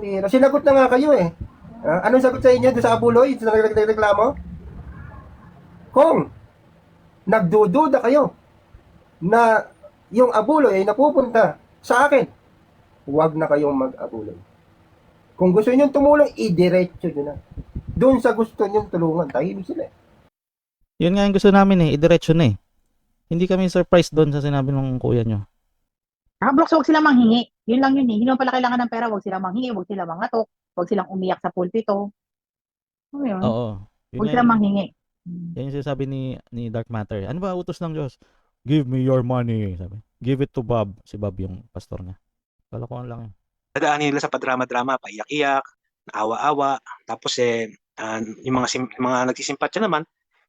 Pero sinagot na nga kayo eh. Ah, anong sagot sa inyo sa Abuloy? Sa nagreklamo? Kung nagdududa kayo na yung Abuloy ay napupunta sa akin, huwag na kayong mag-Abuloy. Kung gusto niyo tumulong, idiretso nyo na. Doon sa gusto niyo tulungan, tahimik sila eh. Yun nga yung gusto namin eh, idiretso na eh. Hindi kami surprised doon sa sinabi ng kuya nyo. Nakablocks, huwag silang manghingi. Yun lang yun eh. Hindi mo pala kailangan ng pera, huwag silang manghingi, huwag silang mangatok, huwag silang umiyak sa pulpito. Ano yun? Oo. Yun Huwag yung- manghingi. Yan yung sinasabi ni, ni Dark Matter. Ano ba utos ng Diyos? Give me your money. Sabi. Give it to Bob. Si Bob yung pastor niya. Kalokohan lang yun. Dadaanin nila sa padrama-drama, paiyak-iyak, naawa-awa, tapos eh, ah, yung mga, sim- mga nagsisimpatya naman,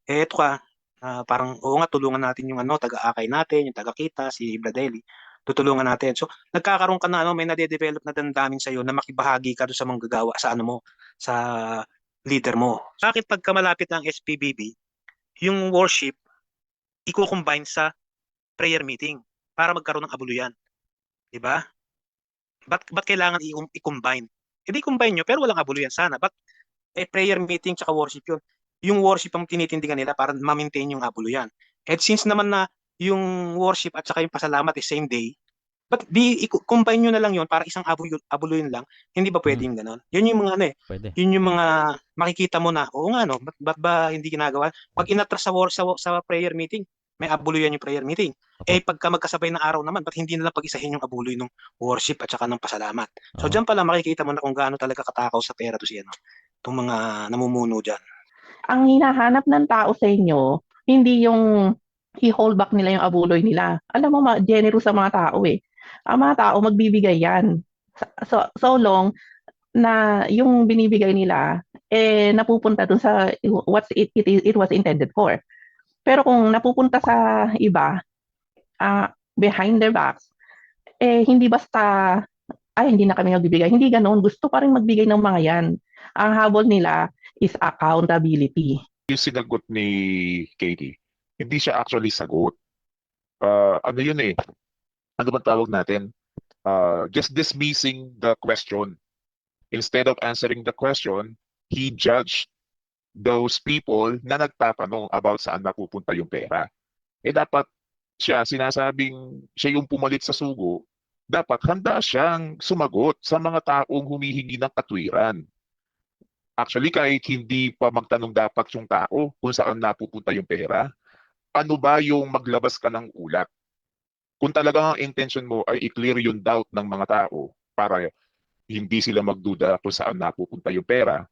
eh, eto ka, ah, parang, oo nga, tulungan natin yung ano, taga-akay natin, yung taga-kita, si Bradley, tutulungan natin. So, nagkakaroon ka na, ano, may nade-develop na damdamin sa'yo na makibahagi ka doon sa manggagawa, sa ano mo, sa leader mo. Bakit pagka malapit ng SPBB, yung worship, i-combine sa prayer meeting para magkaroon ng abuluyan. Di ba? Ba't, ba't kailangan i-combine? Hindi combine nyo, pero walang abuluyan sana. Ba't eh, prayer meeting tsaka worship yun? Yung worship ang tinitindigan nila para ma-maintain yung abuluyan. At since naman na yung worship at saka yung pasalamat is same day, ba't di i-combine nyo na lang yun para isang abuluyan, abuluyan lang? Hindi ba pwedeng ganon? Yun yung mga ano eh, Pwede. yun yung mga makikita mo na, oo nga no, ba't, ba't ba hindi ginagawa? Pag inatras sa, war, sa, sa prayer meeting, may abuluyan yung prayer meeting. Opo. Eh pagka magkasabay ng araw naman, ba't hindi na lang pag-isahin yung abuloy ng worship at saka ng pasalamat? So Oo. diyan pala makikita mo na kung gaano talaga katakaw sa pera to si ano, itong mga namumuno diyan. ang hinahanap ng tao sa inyo, hindi yung i-hold back nila yung abuloy nila. Alam mo, ma- generous sa mga tao eh. Ang mga tao, magbibigay yan. So, so long na yung binibigay nila, eh, napupunta dun sa what it, it, it was intended for. Pero kung napupunta sa iba, ah, behind their backs, eh, hindi basta, ay, hindi na kami nagbibigay. Hindi ganoon. Gusto pa rin magbigay ng mga yan. Ang habol nila, is accountability. yung sinagot ni Katie, hindi siya actually sagot. Uh, ano yun eh? Ano bang tawag natin? Uh, just dismissing the question. Instead of answering the question, he judged those people na nagtatanong about saan napupunta yung pera. Eh dapat siya, sinasabing siya yung pumalit sa sugo, dapat handa siyang sumagot sa mga taong humihingi ng katwiran. Actually, kahit hindi pa magtanong dapat yung tao kung saan napupunta yung pera, ano ba yung maglabas ka ng ulat? Kung talagang ang intention mo ay i-clear yung doubt ng mga tao para hindi sila magduda kung saan napupunta yung pera,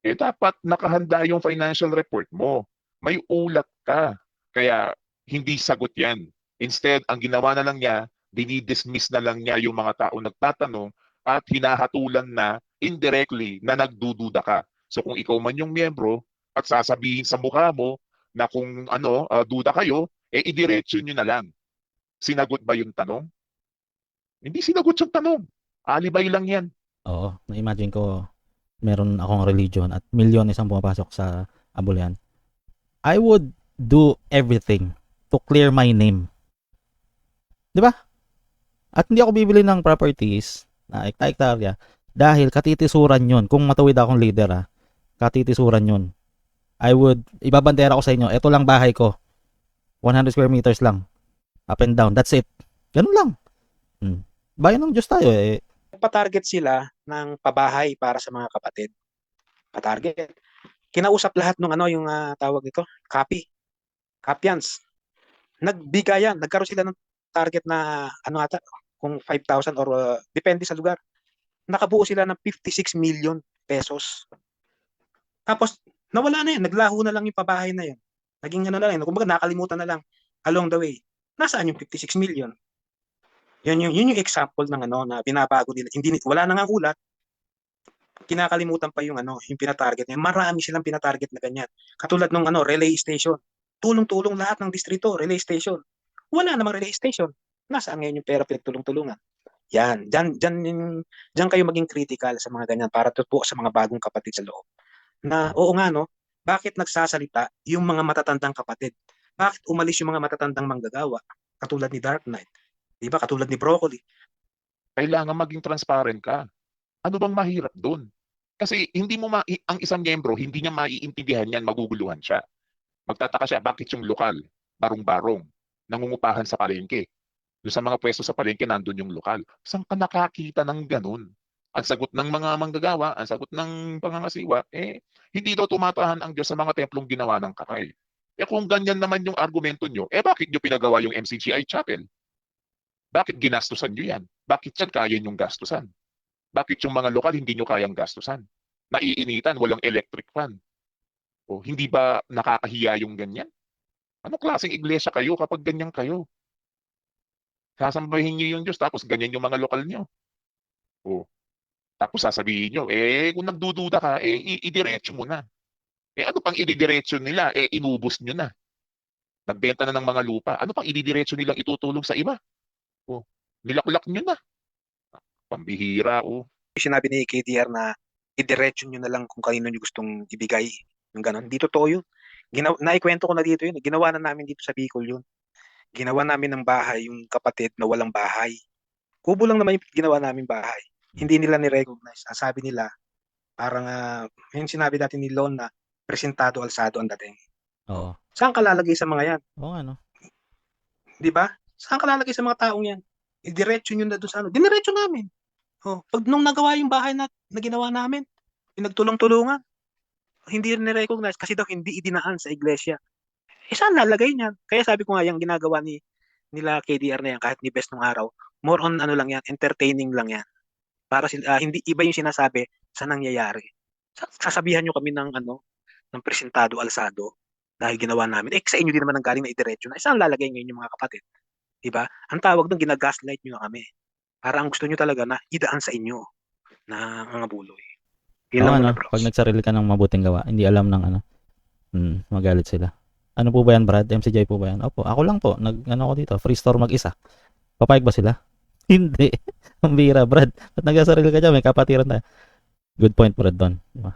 eh dapat nakahanda yung financial report mo. May ulat ka. Kaya hindi sagot yan. Instead, ang ginawa na lang niya, dinidismiss na lang niya yung mga tao nagtatanong at hinahatulan na indirectly na nagdududa ka. So kung ikaw man yung miyembro at sasabihin sa mukha mo na kung ano, ah, duda kayo, eh idiretso nyo na lang. Sinagot ba yung tanong? Hindi sinagot yung tanong. Alibay lang yan. Oo. Na-imagine ko, meron akong religion at milyon isang pumapasok sa abulyan. I would do everything to clear my name. Di ba? At hindi ako bibili ng properties na ekta-ektarya dahil katitisuran yun. Kung matuwid akong leader ha, katitisuran yun. I would, ibabandera ko sa inyo, ito lang bahay ko. 100 square meters lang. Up and down. That's it. Ganun lang. Hmm. Bayan ng Diyos tayo eh. Patarget sila ng pabahay para sa mga kapatid. Patarget. Kinausap lahat ng ano yung ah, tawag nito, copy. Copyans. Nagbigayan, nagkaroon sila ng target na ano ata, kung 5,000 or ah, depende sa lugar. Nakabuo sila ng 56 million pesos. Tapos nawala na yan, naglaho na lang yung pabahay na yun. Naging ano na lang, kumbaga nakalimutan na lang along the way. Nasaan yung 56 million? Yun yung, yun yung example ng ano na binabago nila. Hindi wala na nga ulat. Kinakalimutan pa yung ano, yung pinatarget niya. Marami silang pinatarget na ganyan. Katulad ng ano, relay station. Tulong-tulong lahat ng distrito, relay station. Wala namang relay station. Nasaan ngayon yung pera pinagtulong-tulungan? Yan, dyan, yung- dyan kayo maging critical sa mga ganyan para tutuo sa mga bagong kapatid sa loob. Na, oo nga no, bakit nagsasalita yung mga matatandang kapatid? Bakit umalis yung mga matatandang manggagawa? Katulad ni Dark Knight. Di ba? Katulad ni Broccoli. Kailangan maging transparent ka. Ano bang mahirap doon? Kasi hindi mo ma ang isang miyembro, hindi niya maiintindihan yan, maguguluhan siya. Magtataka siya, bakit yung lokal, barong-barong, nangungupahan sa palengke? Doon sa mga pwesto sa palengke, nandun yung lokal. Saan ka nakakita ng ganun? Ang sagot ng mga manggagawa, ang sagot ng pangangasiwa, eh, hindi daw tumatahan ang Diyos sa mga templong ginawa ng kakay. Eh kung ganyan naman yung argumento nyo, eh bakit nyo pinagawa yung MCGI Chapel? Bakit ginastusan nyo yan? Bakit yan kaya nyong gastusan? Bakit yung mga lokal hindi nyo kayang gastusan? Naiinitan, walang electric fan. O hindi ba nakakahiya yung ganyan? Ano klaseng iglesia kayo kapag ganyan kayo? Sasambahin nyo yung Diyos tapos ganyan yung mga lokal nyo. O, tapos sasabihin nyo, eh kung nagdududa ka, eh idiretso mo na. Eh ano pang ididiretso nila? Eh inubos nyo na. Nagbenta na ng mga lupa. Ano pang ididiretso nilang itutulong sa iba? O, nilaklak nyo na. Pambihira, o. Sinabi ni KDR na idiretso nyo na lang kung kanino nyo gustong ibigay. Yung ganon. Hindi totoo yun. Ginaw, naikwento ko na dito yun. Ginawa na namin dito sa Bicol yun. Ginawa namin ng bahay yung kapatid na walang bahay. Kubo lang naman yung ginawa namin bahay. Hindi nila ni-recognize. Ang sabi nila, parang, ah, yung sinabi dati ni Lon na presentado alsado ang dating. Oo. Saan ka lalagay sa mga yan? Oo nga, no? Di ba? Saan ka lalagay sa mga taong yan? Idiretso nyo na doon sa ano. Diniretso namin. Oh, pag nung nagawa yung bahay na, na ginawa namin, yung nagtulong-tulungan, hindi ni-recognize kasi daw hindi idinaan sa iglesia. Eh saan lalagay niyan? Kaya sabi ko nga yung ginagawa ni nila KDR na yan kahit ni Best nung araw, more on ano lang yan, entertaining lang yan. Para ah, hindi iba yung sinasabi sa nangyayari. Sa- Sasabihan nyo kami ng ano, ng presentado alsado dahil ginawa namin. Eh sa inyo din naman ang galing na idiretso na. Eh, saan lalagay ngayon yung mga kapatid? Diba? Ang tawag doon, ginagaslight nyo na kami. Para ang gusto nyo talaga na idaan sa inyo na mga buloy. Yun Oo lang nga, no? muna, bros. Pag nagsarili ka ng mabuting gawa, hindi alam ng ano. Hmm, magalit sila. Ano po ba yan, Brad? MCJ po ba yan? Opo, ako lang po. Nag, ano ko dito, free store mag-isa. Papayag ba sila? Hindi. Ang bira, Brad. Ba't nagkasarili ka dyan? May kapatiran tayo. Good point, Brad, doon. Diba?